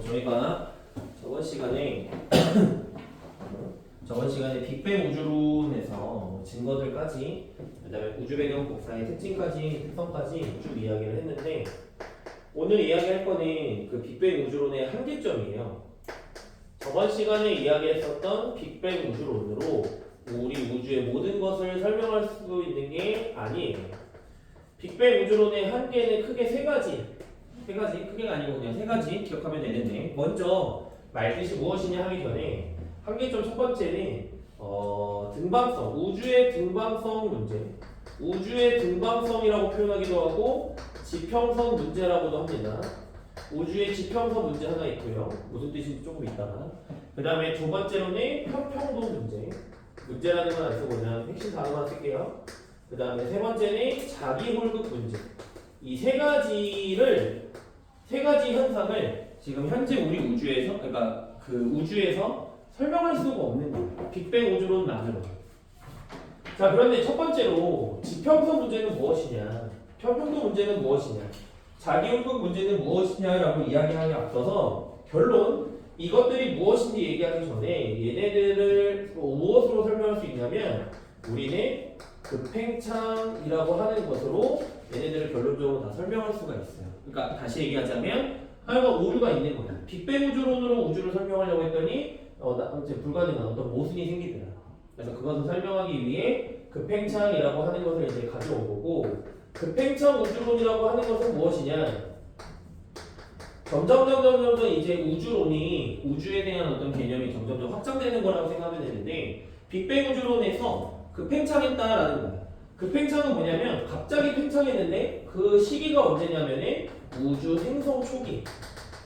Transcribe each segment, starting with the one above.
어, 저희가 저번 시간에 저번 시간에 빅뱅 우주론에서 증거들까지 그다음에 우주 배경 복사의 특징까지 특성까지 쭉 이야기를 했는데 오늘 이야기할 거는 그 빅뱅 우주론의 한계점이에요. 저번 시간에 이야기했었던 빅뱅 우주론으로 우리 우주의 모든 것을 설명할 수 있는 게 아니에요. 빅뱅 우주론의 한계는 크게 세 가지. 세 가지 크게가 아니고 그냥 세 가지 기억하면 되는데 먼저 말뜻이 무엇이냐 하기 전에 한계점 첫 번째는 어, 등방성 우주의 등방성 문제. 우주의 등방성이라고 표현하기도 하고 지평선 문제라고도 합니다. 우주의 지평선 문제 하나 있고요. 무슨 뜻인지 조금 있다가. 그 다음에 두 번째로는 평평도 문제. 문제라는 건 안 쓰고 그냥 핵심 단어만 쓸게요. 그 다음에 세 번째는 자기 홀급 문제. 이 세 가지를 세 가지 현상을 지금 현재 우리 우주에서 그러니까 그 우주에서 설명할 수가 없는 거예요. 빅뱅 우주론만으로. 자 그런데 첫 번째로 지평선 문제는 무엇이냐, 평평도 문제는 무엇이냐, 자기홀급 문제는 무엇이냐라고 이야기하기 앞서서 결론 이것들이 무엇인지 얘기하기 전에 얘네들을 무엇으로 설명할 수 있냐면 우리는 급팽창이라고 하는 것으로 얘네들을 결론적으로 다 설명할 수가 있어요. 그러니까 다시 얘기하자면 하여간 오류가 있는 거야. 빅뱅 우주론으로 우주를 설명하려고 했더니 어, 나, 이제 불가능한 어떤 모순이 생기더라. 그래서 그것을 설명하기 위해 급팽창이라고 하는 것을 이제 가져온 거고 급팽창 우주론이라고 하는 것은 무엇이냐? 점점 점점 점점 이제 우주론이 우주에 대한 어떤 개념이 점점 확장되는 거라고 생각하면 되는데 빅뱅 우주론에서 급팽창했다라는 거야. 급팽창은 뭐냐면 갑자기 팽창했는데 그 시기가 언제냐면은 우주 생성 초기.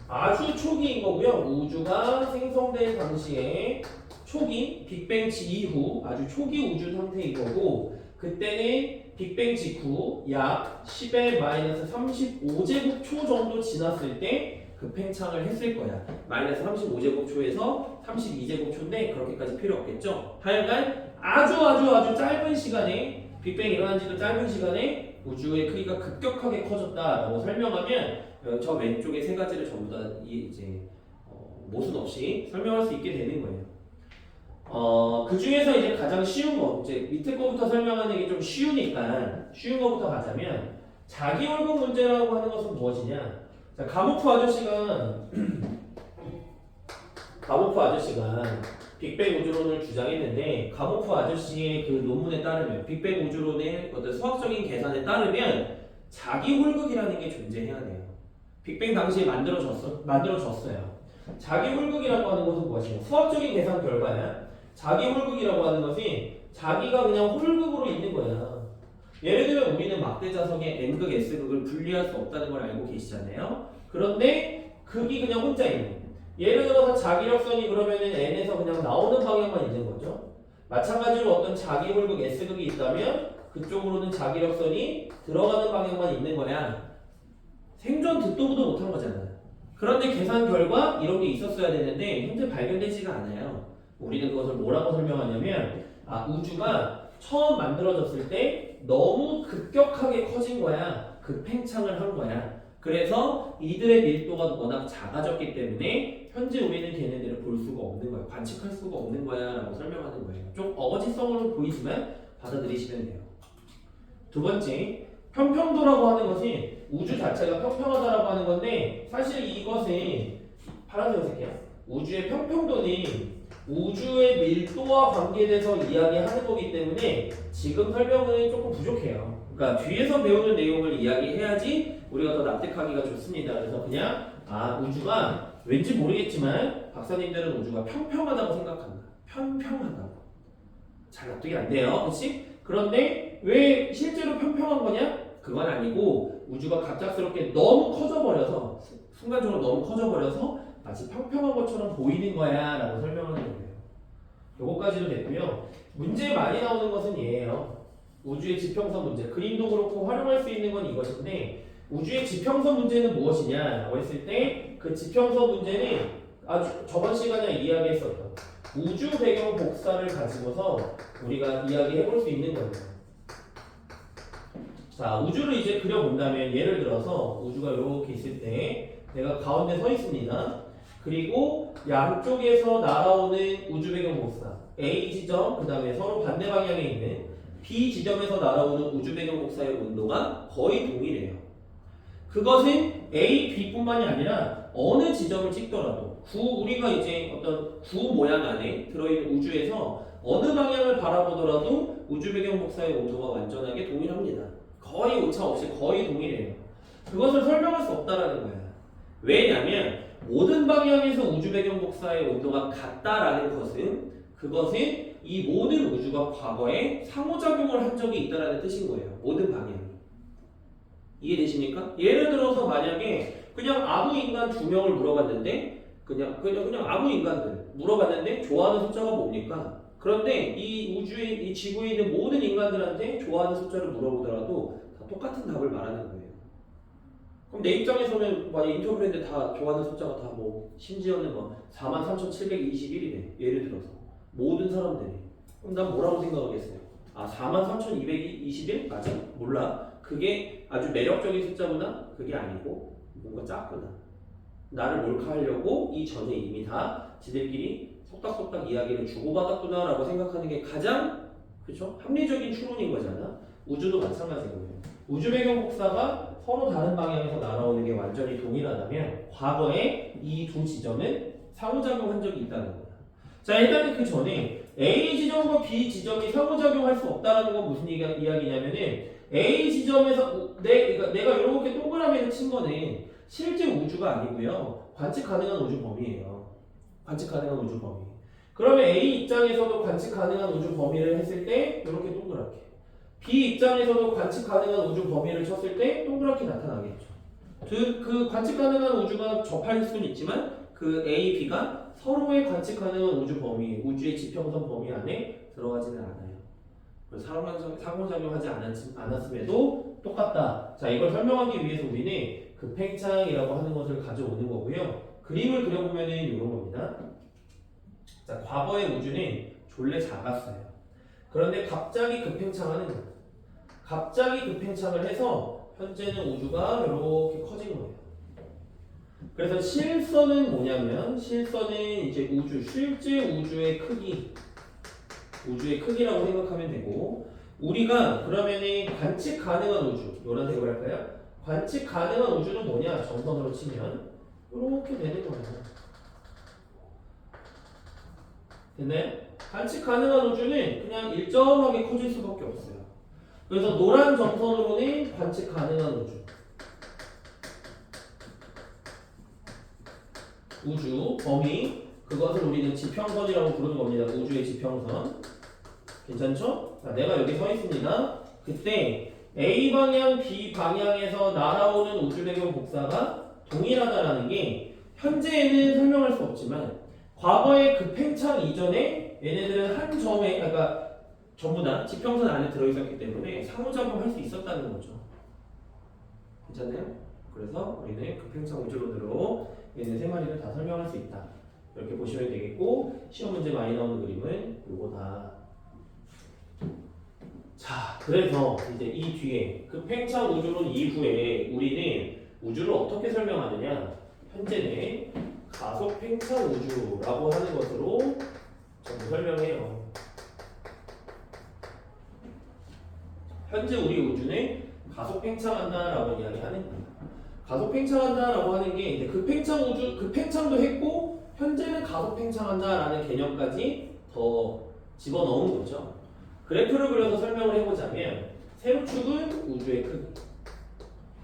아주 초기인 거고요. 우주가 생성된 당시에 초기 빅뱅 이후 아주 초기 우주 상태인 거고 그때는 빅뱅 직후 약 10의 마이너스 35제곱 초 정도 지났을 때그 팽창을 했을 거야. 마이너스 35제곱 초에서 32제곱 초인데 그렇게까지 필요 없겠죠. 하여간 아주 아주 아주 짧은 시간에 빅뱅이 일어난 지도 짧은 시간에 우주의 크기가 급격하게 커졌다라고 설명하면 어, 저 왼쪽에 세 가지를 전부 다 이- 이제 어, 모순 없이 설명할 수 있게 되는 거예요. 어, 그 중에서 이제 가장 쉬운 거, 이제 밑에 거부터 설명하는 게 좀 쉬우니까 쉬운 거부터 가자면 자기 월급 문제라고 하는 것은 무엇이냐? 자, 가모프 아저씨가 가모프 아저씨가 빅뱅 우주론을 주장했는데 가모프 아저씨의 그 논문에 따르면 빅뱅 우주론의 어떤 수학적인 계산에 따르면 자기 홀극이라는 게 존재해야 돼요. 빅뱅 당시에 만들어졌어 만들어졌어요. 자기 홀극이라고 하는 것은 무엇이냐? 수학적인 계산 결과야. 자기 홀극이라고 하는 것이 자기가 그냥 홀극으로 있는 거야. 예를 들면 우리는 막대자석의 n극, s극을 분리할 수 없다는 걸 알고 계시잖아요. 그런데 극이 그냥 혼자 있는. 예를 들어서 자기력선이 그러면은 n에서 그냥 나오는 방향만 있는 거죠. 마찬가지로 어떤 자기 홀극 s극이 있다면 그쪽으로는 자기력선이 들어가는 방향만 있는 거야. 생존 듣도 보도 못한 거잖아. 그런데 계산 결과 이런 게 있었어야 되는데 현재 발견되지가 않아요. 우리는 그것을 뭐라고 설명하냐면 아 우주가 처음 만들어졌을 때 너무 급격하게 커진 거야. 급팽창을 한 거야. 그래서 이들의 밀도가 워낙 작아졌기 때문에 현재 우리는 걔네들을 볼 수가 없는 거야. 관측할 수가 없는 거야. 라고 설명하는 거예요. 좀 어거지성으로 보이지만 받아들이시면 돼요. 두 번째, 평평도라고 하는 것이 우주 자체가 평평하다라고 하는 건데 사실 이것은 파란색 색이야. 우주의 평평도는 우주의 밀도와 관계돼서 이야기하는 거기 때문에 지금 설명은 조금 부족해요. 그러니까 뒤에서 배우는 내용을 이야기해야지 우리가 더 납득하기가 좋습니다. 그래서 그냥 아 우주가 왠지 모르겠지만 박사님들은 우주가 평평하다고 생각한다. 평평하다고. 잘 납득이 안 돼요. 그렇지? 그런데 왜 실제로 평평한 거냐? 그건 아니고 우주가 갑작스럽게 너무 커져버려서 순간적으로 너무 커져버려서 마치 평평한 것처럼 보이는 거야 라고 설명하는 거예요. 요거까지도 됐고요. 문제 많이 나오는 것은 얘예요. 우주의 지평선 문제. 그림도 그렇고 활용할 수 있는 건 이것인데 우주의 지평선 문제는 무엇이냐라고 했을 때 그 지평선 문제는 아주 저번 시간에 이야기했었던 우주 배경 복사를 가지고서 우리가 이야기해 볼 수 있는 거예요. 자, 우주를 이제 그려본다면 예를 들어서 우주가 이렇게 있을 때 내가 가운데 서 있습니다. 그리고 양쪽에서 날아오는 우주 배경 복사 A 지점 그 다음에 서로 반대 방향에 있는 B 지점에서 날아오는 우주 배경 복사의 온도가 거의 동일해요. 그것은 A, B뿐만이 아니라 어느 지점을 찍더라도 구 우리가 이제 어떤 구 모양 안에 들어있는 우주에서 어느 방향을 바라보더라도 우주 배경 복사의 온도가 완전하게 동일합니다. 거의 오차 없이 거의 동일해요. 그것을 설명할 수 없다라는 거야. 왜냐하면 모든 방향에서 우주 배경 복사의 온도가 같다라는 것은 그것은 이 모든 우주가 과거에 상호작용을 한 적이 있다라는 뜻인 거예요. 모든 방향이. 이해되십니까? 예를 들어서 만약에 그냥 아무 인간 두 명을 물어봤는데 그냥 그냥 그냥 아무 인간들 물어봤는데 좋아하는 숫자가 뭡니까? 그런데 이 우주에 이 지구에 있는 모든 인간들한테 좋아하는 숫자를 물어보더라도 다 똑같은 답을 말하는 거예요. 그럼 내 입장에서는 만약 인터뷰를 했는데 다 좋아하는 숫자가 다 뭐 심지어는 뭐 43,721이래 예를 들어서 모든 사람들이 그럼 난 뭐라고 생각하겠어요? 아 43,221 맞아? 몰라 그게 아주 매력적인 숫자구나 그게 아니고 뭔가 작구나 나를 몰카하려고 이 전에 이미 다 지들끼리 속닥속닥 이야기를 주고받았구나라고 생각하는 게 가장 그렇죠 합리적인 추론인 거잖아. 우주도 마찬가지인 거예요. 우주 배경 복사가 서로 다른 방향에서 날아오는 게 완전히 동일하다면 과거에 이 두 지점은 상호작용한 적이 있다는 거야. 자 일단은 그 전에 A 지점과 B 지점이 상호작용할 수 없다는 건 무슨 이야- 이야기냐면은 A 지점에서 우- 내, 그러니까 내가 이렇게 동그라미를 친 거는 실제 우주가 아니고요 관측 가능한 우주 범위예요. 관측 가능한 우주 범위. 그러면 A 입장에서도 관측 가능한 우주 범위를 했을 때 이렇게 동그랗게. B 입장에서도 관측 가능한 우주 범위를 쳤을 때 동그랗게 나타나겠죠. 그, 그 관측 가능한 우주가 접할 수는 있지만 그 A, B가 서로의 관측 가능한 우주 범위, 우주의 지평선 범위 안에 들어가지는 않아요. 그래서 상호작용- 상호작용하지 않았, 않았음에도 똑같다. 자, 이걸 설명하기 위해서 우리는 그 팽창이라고 하는 것을 가져오는 거고요. 그림을 그려보면은 이런 겁니다. 자, 과거의 우주는 졸래 작았어요. 그런데 갑자기 급팽창하는 거예요. 갑자기 급팽창을 해서 현재는 우주가 이렇게 커진 거예요. 그래서 실선은 뭐냐면 실선은 이제 우주 실제 우주의 크기 우주의 크기라고 생각하면 되고 우리가 그러면은 관측 가능한 우주 노란색으로 할까요? 관측 가능한 우주는 뭐냐 정선으로 치면 이렇게 되는 거예요. 됐나요? 관측 가능한 우주는 그냥 일정하게 커질 수밖에 없어요. 그래서 노란 점선으로는 관측 가능한 우주. 우주 범위 그것을 우리는 지평선이라고 부르는 겁니다. 우주의 지평선. 괜찮죠? 자, 내가 여기 서 있습니다. 그때 A 방향, B 방향에서 날아오는 우주 배경 복사가 동일하다라는 게 현재에는 설명할 수 없지만 과거의 급팽창 이전에 얘네들은 한 점에 그러니까 전부 다 지평선 안에 들어있었기 때문에 상호작용할 수 있었다는 거죠. 괜찮나요? 그래서 우리는 급팽창 우주론으로 얘네 세 마리를 다 설명할 수 있다. 이렇게 보시면 되겠고 시험 문제 많이 나오는 그림은 요거다. 자, 그래서 이제 이 뒤에 급팽창 우주론 이후에 우리는 우주를 어떻게 설명하느냐? 현재는 가속 팽창 우주라고 하는 것으로 전부 설명해요. 현재 우리 우주는 가속 팽창한다라고 이야기하는 거예요. 가속 팽창한다라고 하는 게 이제 급팽창 우주 급팽창도 했고 현재는 가속 팽창한다라는 개념까지 더 집어넣은 거죠. 그래프를 그려서 설명을 해보자면 세로축은 우주의 크기,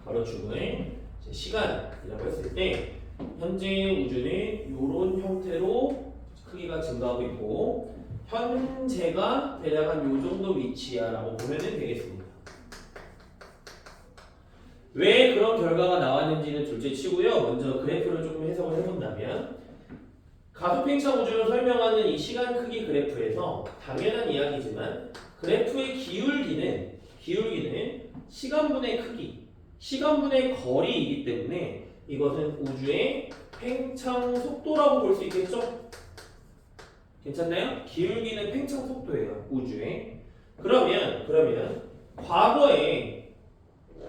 가로축은 시간이라고 했을 때 현재 우주는 이런 형태로 크기가 증가하고 있고 현재가 대략 한요 정도 위치야라고 보면 되겠습니다. 왜 그런 결과가 나왔는지는 둘째 치고요. 먼저 그래프를 조금 해석을 해본다면 가속 팽창 우주를 설명하는 이 시간 크기 그래프에서 당연한 이야기지만 그래프의 기울기는 기울기는 시간분의 크기, 시간분의 거리이기 때문에 이것은 우주의 팽창 속도라고 볼 수 있겠죠? 괜찮나요? 기울기는 팽창 속도예요. 우주의. 그러면 그러면 과거에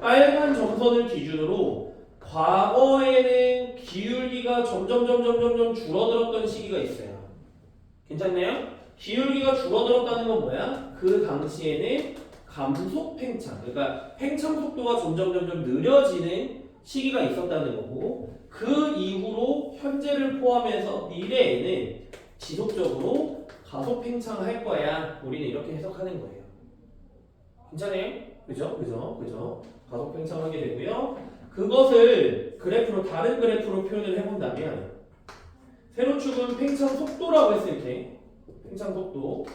빨간 점선을 기준으로 과거에는 기울기가 점점 점점 점점 줄어들었던 시기가 있어요. 괜찮나요? 기울기가 줄어들었다는 건 뭐야? 그 당시에는 감속 팽창, 그러니까 팽창 속도가 점점 점점 느려지는 시기가 있었다는 거고 그 이후로 현재를 포함해서 미래에는 지속적으로 가속 팽창할 거야. 우리는 이렇게 해석하는 거예요. 괜찮아요? 그죠? 그죠? 그죠? 가속 팽창하게 되고요. 그것을 그래프로 다른 그래프로 표현을 해본다면 세로축은 팽창 속도라고 했을 때 팽창 속도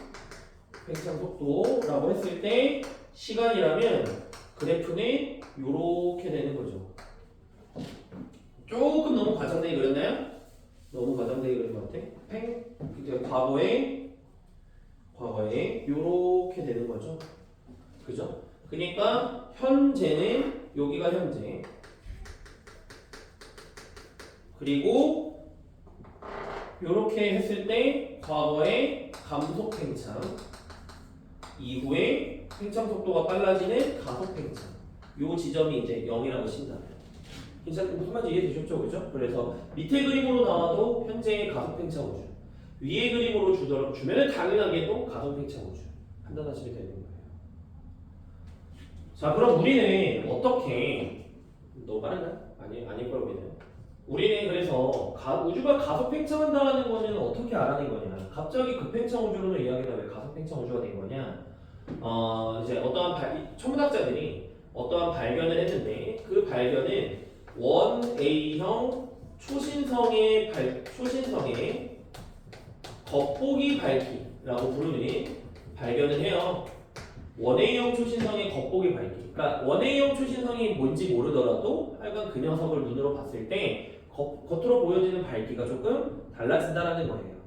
팽창 속도라고 했을 때 시간이라면 그래프는 이렇게 되는 거죠. 조금 너무 과장되게 그렸나요? 너무 과장되게 그린 것 같아. 팽 이제 과거에 과거에 이렇게 되는 거죠. 그죠? 그러니까 현재는 여기가 현재. 그리고 이렇게 했을 때 과거의 감속 팽창 이후에 팽창 속도가 빨라지는 가속 팽창. 요 지점이 이제 0이라고 친다면. 괜찮은 한 가지 이해되셨죠? 그죠? 그래서 밑에 그림으로 나와도 현재의 가속 팽창 우주 위에 그림으로 주더라도 주면은 당연하게도 가속 팽창 우주. 되는 거예요 자 그럼 우리는 어떻게 빠른가요? 아니 아닐 거라고 믿어요 우리는 그래서 가- 우주가 가속 팽창한다는 거는 어떻게 알아낸 거냐? 갑자기 급팽창 우주로는 이야기가 왜 가속 팽창 우주가 된 거냐? 어 이제 어떠한 발, 천문학자들이 어떠한 발견을 했는데 그 발견은 원 A형 초신성의 발, 초신성의 겉보기 밝기라고 부르는 발견을 해요. 원A형 초신성의 겉보기 밝기. 그러니까 원A형 초신성이 뭔지 모르더라도 하여간 그 녀석을 눈으로 봤을 때 겉, 겉으로 보여지는 밝기가 조금 달라진다라는 거예요.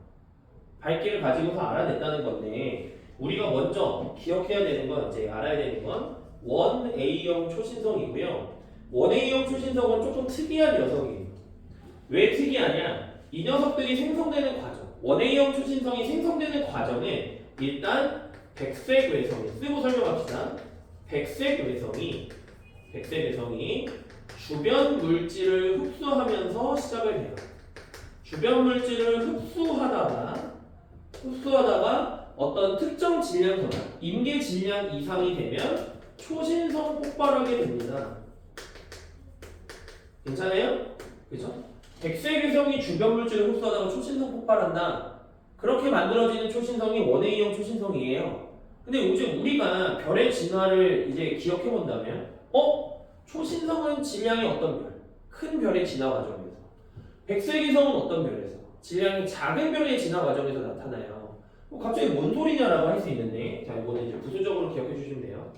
밝기를 가지고서 알아냈다는 건데 우리가 먼저 기억해야 되는 건 이제 알아야 되는 건 원 A형 초신성이고요. 원 A형 초신성은 조금 특이한 녀석이에요. 왜 특이하냐? 이 녀석들이 생성되는 과정, 원 A형 초신성이 생성되는 과정은 일단 백색 외성이 쓰고 설명합시다. 백색 외성이 백색 외성이 주변 물질을 흡수하면서 시작을 해요. 주변 물질을 흡수하다가 흡수하다가 어떤 특정 질량보다 임계 질량 이상이 되면 초신성 폭발하게 됩니다. 괜찮아요? 그죠? 백색 외성이 주변 물질을 흡수하다가 초신성 폭발한다. 그렇게 만들어지는 초신성이 원A형 초신성이에요. 근데 이제 우리가 별의 진화를 이제 기억해 본다면, 어? 초신성은 질량이 어떤 별? 큰 별의 진화 과정에서. 백색이성은 어떤 별에서? 질량이 작은 별의 진화 과정에서 나타나요. 어, 갑자기 뭔 소리냐라고 할 수 있는데, 자, 이거는 이제 부수적으로 기억해 주시면 돼요.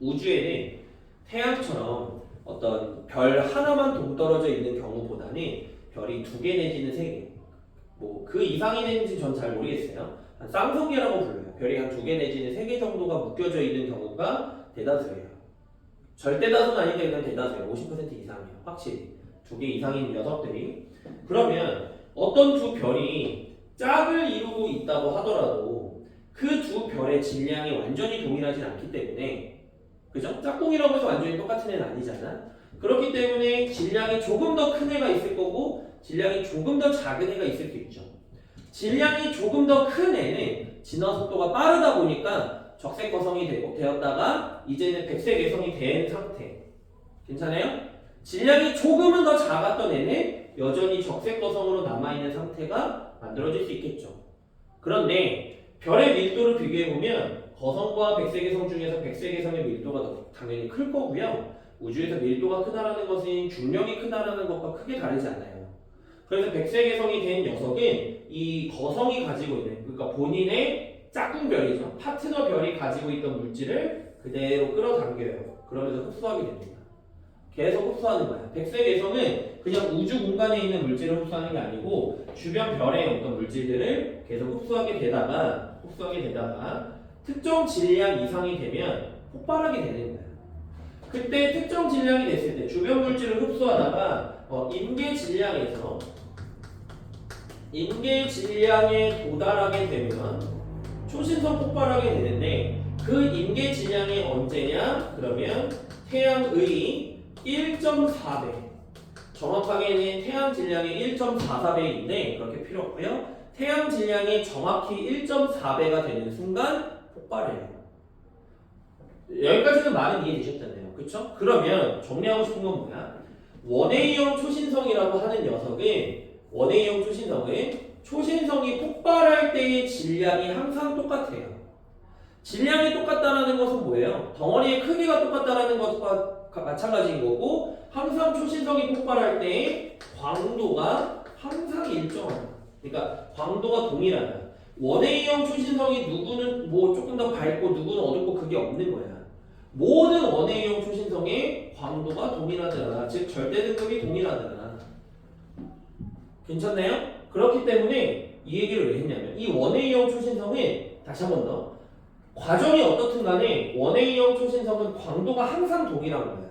우주에는 태양처럼 어떤 별 하나만 동떨어져 있는 경우보다는 별이 두 개 내지는 세 개, 뭐 그 이상이 되는지 전 잘 모르겠어요. 한 쌍성계라고 불러요. 별이 한 두 개 내지는 세 개 정도가 묶여져 있는 경우가 대다수예요. 절대 다수는 아닌데 그냥 대다수예요. 50% 이상이에요. 확실히 두 개 이상인 녀석들이 그러면 어떤 두 별이 짝을 이루고 있다고 하더라도 그 두 별의 질량이 완전히 동일하진 않기 때문에 그죠? 짝꿍이라고 해서 완전히 똑같은 애는 아니잖아. 그렇기 때문에 질량이 조금 더 큰 애가 있을 거고 질량이 조금 더 작은 애가 있을 수 있죠. 질량이 조금 더 큰 애는 진화 속도가 빠르다 보니까 적색 거성이 되었다가 이제는 백색 외성이 된 상태. 괜찮아요? 질량이 조금은 더 작았던 애는 여전히 적색 거성으로 남아 있는 상태가 만들어질 수 있겠죠. 그런데 별의 밀도를 비교해 보면 거성과 백색의 성 중에서 백색의 성의 밀도가 더 당연히 클 거고요. 우주에서 밀도가 크다라는 것은 중력이 크다라는 것과 크게 다르지 않아요. 그래서 백색의 성이 된 녀석은 이 거성이 가지고 있는 그러니까 본인의 짝꿍별이죠. 파트너 별이 가지고 있던 물질을 그대로 끌어당겨요. 그러면서 흡수하게 됩니다. 계속 흡수하는 거야. 성은 그냥 우주 공간에 있는 물질을 흡수하는 게 아니고 주변 별의 어떤 물질들을 계속 흡수하게 되다가 흡수하게 되다가 특정 질량 이상이 되면 폭발하게 되는 거야. 그때 특정 질량이 됐을 때 주변 물질을 흡수하다가 어, 임계 질량에서 임계 질량에 도달하게 되면 초신성 폭발하게 되는데 그 임계 질량이 언제냐? 그러면 태양의 1.4배 정확하게는 태양 질량의 1.44배인데 그렇게 필요 없고요. 태양 질량이 정확히 1.4배가 되는 순간 폭발해요. 여기까지는 많은 이해되셨잖아요. 그쵸? 그러면 정리하고 싶은 건 뭐야? 원웨이형 초신성이라고 하는 녀석은 원웨이형 초신성은 초신성이 폭발할 때의 질량이 항상 똑같아요. 질량이 똑같다는 것은 뭐예요? 덩어리의 크기가 똑같다는 것과 가- 마찬가지인 거고 항상 초신성이 폭발할 때의 광도가 항상 일정하다. 그러니까 광도가 동일하다. 원웨이형 초신성이 누구는 뭐 조금 더 밝고 누구는 어둡고 그게 없는 거야. 모든 원웨이형 초신성의 광도가 동일하더라. 즉 절대 등급이 동일하더라. 괜찮나요? 그렇기 때문에 이 얘기를 왜 했냐면 이 원웨이형 초신성은 다시 한 번 더 과정이 어떻든 간에 원웨이형 초신성은 광도가 항상 동일한 거야.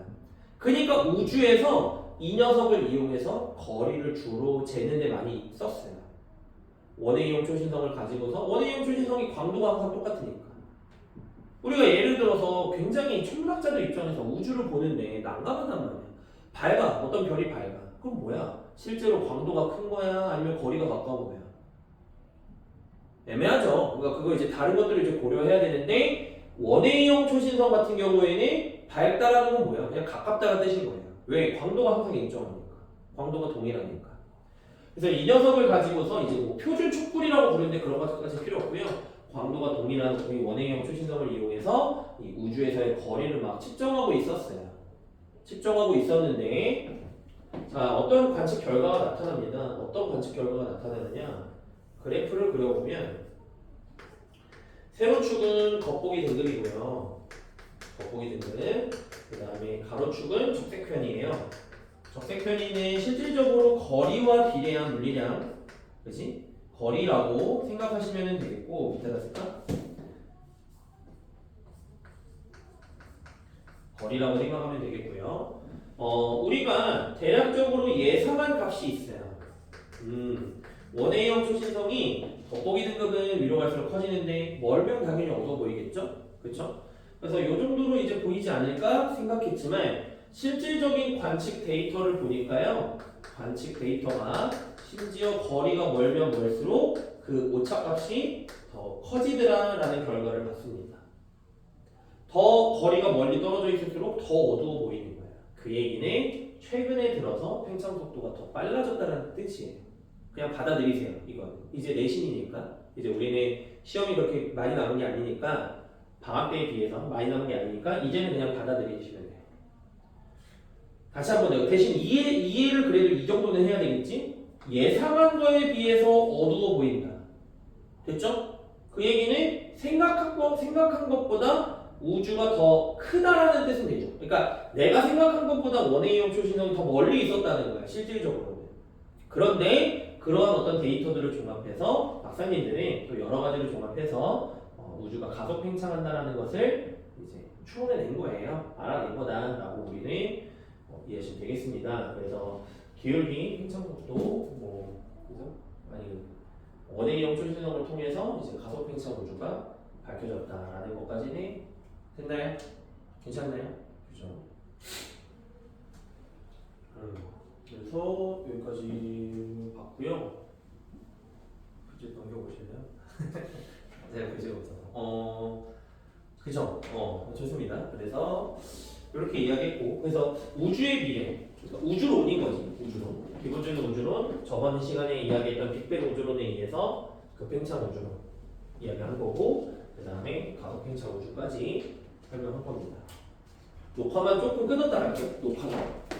그러니까 우주에서 이 녀석을 이용해서 거리를 주로 재는 데 많이 썼어요. 원웨이형 초신성을 가지고서 원웨이형 초신성이 광도가 항상 똑같으니까. 우리가 예를 들어서 굉장히 천문학자들 입장에서 우주를 보는데 난감하단 말이야. 밝아. 어떤 별이 밝아. 그럼 뭐야? 실제로 광도가 큰 거야? 아니면 거리가 가까운 거야? 애매하죠. 그러니까 그거 이제 다른 것들을 이제 고려해야 되는데 원웨이형 초신성 같은 경우에는 밝다라는 건 뭐야? 그냥 가깝다는 뜻인 거예요. 왜? 광도가 항상 일정하니까. 광도가 동일하니까. 그래서 이 녀석을 가지고서 이제 뭐 표준 촛불이라고 부르는데 그런 것까지 필요 없고요. 광도가 동일한 이 원행형 초신성을 이용해서 이 우주에서의 거리를 막 측정하고 있었어요. 측정하고 있었는데 자 어떤 관측 결과가 나타납니다. 어떤 관측 결과가 나타나느냐? 그래프를 그려보면 세로축은 겉보기 등급이고요. 겉보기 등급. 그 다음에 가로축은 적색편이에요. 적색편이는 실질적으로 거리와 비례한 물리량, 그지? 거리라고 생각하시면 되겠고 밑에다 쓸까? 거리라고 생각하면 되겠고요. 어, 우리가 대략적으로 예상한 값이 있어요. 음, 원웨이형 초신성이 겉보기 등급은 위로 갈수록 커지는데 멀면 당연히 어두워 보이겠죠? 그렇죠? 그래서 이 정도로 이제 보이지 않을까 생각했지만 실질적인 관측 데이터를 보니까요. 관측 데이터가 심지어 거리가 멀면 멀수록 그 오차값이 더 커지더라라는 결과를 봤습니다. 더 거리가 멀리 떨어져 있을수록 더 어두워 거예요. 그 얘기는 최근에 들어서 팽창 속도가 더 빨라졌다는 뜻이에요. 그냥 받아들이세요. 이건 이제 내신이니까 이제 우리는 시험이 그렇게 많이 남은 게 아니니까 방학 때에 비해서 많이 남은 게 아니니까 이제는 그냥 받아들이시면 돼요. 다시 한번 내가 대신 이해 이해를 그래도 이 정도는 해야 되겠지? 예상한 거에 비해서 어두워 보인다. 됐죠? 그 얘기는 생각한 것 생각한 것보다 우주가 더 크다라는 뜻은 되죠. 그러니까 내가 생각한 것보다 원웨이형 초신성이 더 멀리 있었다는 거야. 실질적으로는. 그런데 그러한 어떤 데이터들을 종합해서 박사님들은 또 여러 가지를 종합해서 어, 우주가 가속 팽창한다라는 것을 이제 추론해낸 거예요. 알아낸 거다라고 우리는 어, 이해하시면 되겠습니다. 그래서 기울기 팽창 속도 뭐 그죠? 아니 원웨이형 초신성을 통해서 이제 가속 팽창 우주가 밝혀졌다라는 것까지는 됐나요? 괜찮나요? 그죠? 음, 그래서 여기까지 봤고요. 굳이 넘겨보실래요? 제가 글씨가 없어서. 어, 그죠? 어, 좋습니다. 그래서 이렇게 이야기했고, 그래서 우주의 미래, 그러니까 우주론인 거지, 우주론. 기본적인 우주론, 저번 시간에 이야기했던 빅뱅 우주론에 의해서 그 팽창 우주론 이야기한 거고, 그 다음에 가속 팽창 우주까지 설명한 겁니다. 녹화만 조금 끊었다 할게요. 녹화만.